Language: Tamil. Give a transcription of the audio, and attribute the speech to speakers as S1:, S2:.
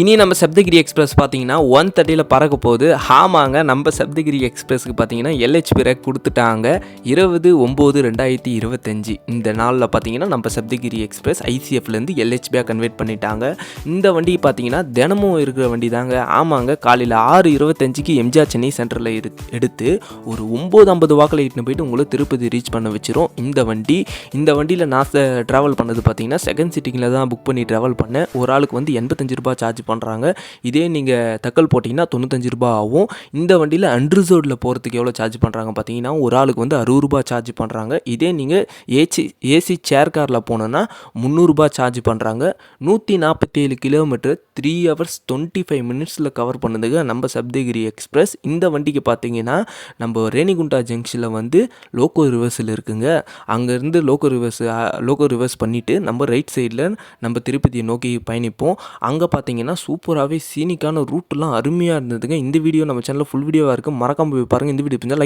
S1: இனி நம்ம சப்தகிரி எக்ஸ்பிரஸ் பார்த்தீங்கன்னா ஒன் தேர்ட்டியில் பறக்க போகுது. ஆமாங்க நம்ம சப்தகிரி எக்ஸ்பிரஸ்க்கு பார்த்தீங்கன்னா எல்ஹெச்பி ரேக் கொடுத்துட்டாங்க. இருபது ஒம்பது ரெண்டாயிரத்தி இருபத்தஞ்சி. இந்த நாளில் பார்த்தீங்கன்னா நம்ம சப்தகிரி எக்ஸ்பிரஸ் ஐசிஎஃப்லேருந்து எல்ஹெச்பியாக கன்வெர்ட் பண்ணிட்டாங்க. இந்த வண்டி பார்த்தீங்கன்னா தினமும் இருக்கிற வண்டி தாங்க ஆமாங்க காலையில் ஆறு இருபத்தஞ்சிக்கு எம்ஜிஆர் சென்னை சென்டரில் எடுத்து ஒரு ஒம்பது ஐம்பது வாக்கில் இட்டுன்னு போயிட்டு உங்களை திருப்பதி ரீச் பண்ண வச்சிரும். இந்த வண்டி இந்த வண்டியில் நான் ட்ராவல் பண்ணது பார்த்தீங்கன்னா செகண்ட் சிட்டிங்கில் தான் புக் பண்ணி ட்ராவல் பண்ணேன். ஒரு ஆளுக்கு வந்து எண்பத்தஞ்சு ரூபாய் சார்ஜ் பண்ணுறாங்க இதே நீங்கள் தக்கல் போட்டிங்கன்னா தொண்ணூத்தஞ்சு ரூபாய் ஆகும் இந்த வண்டியில் அன்ரிசர்வ்டில் போகிறதுக்கு எவ்வளோ சார்ஜ் பண்ணுறாங்க பார்த்தீங்கன்னா ஒரு ஆளுக்கு வந்து அறுபது ரூபாய் சார்ஜ் பண்ணுறாங்க இதே நீங்கள் ஏசி ஏசி சேர் காரில் போனோன்னா முந்நூறுரூபா சார்ஜ் பண்ணுறாங்க நூற்றி நாற்பத்தி ஏழு kilometre three hours twenty five மினிட்ஸில் கவர் பண்ணுதுங்க நம்ம சப்தகிரி எக்ஸ்பிரஸ் இந்த வண்டிக்கு பார்த்தீங்கன்னா நம்ம ரேணிகுண்டா ஜங்ஷனில் வந்து லோக்கோ ரிவர்ஸில் இருக்குங்க. அங்கேருந்து லோக்கோ ரிவர்ஸ் லோக்கோ ரிவர்ஸ் பண்ணிவிட்டு நம்ம ரைட் சைடில் நம்ம திருப்பதியை நோக்கி பயணிப்போம். அங்கே பார்த்தீங்கன்னா சூப்பராகவே சீனிக்கான ரூட்லாம் அருமையாக இருந்ததுங்க. இந்த வீடியோ நம்ம சேனலில் ஃபுல் வீடியோவாக இருக்குது மறக்காம போய் பாருங்கள் இந்த வீடியோ பிடிச்சா லைக்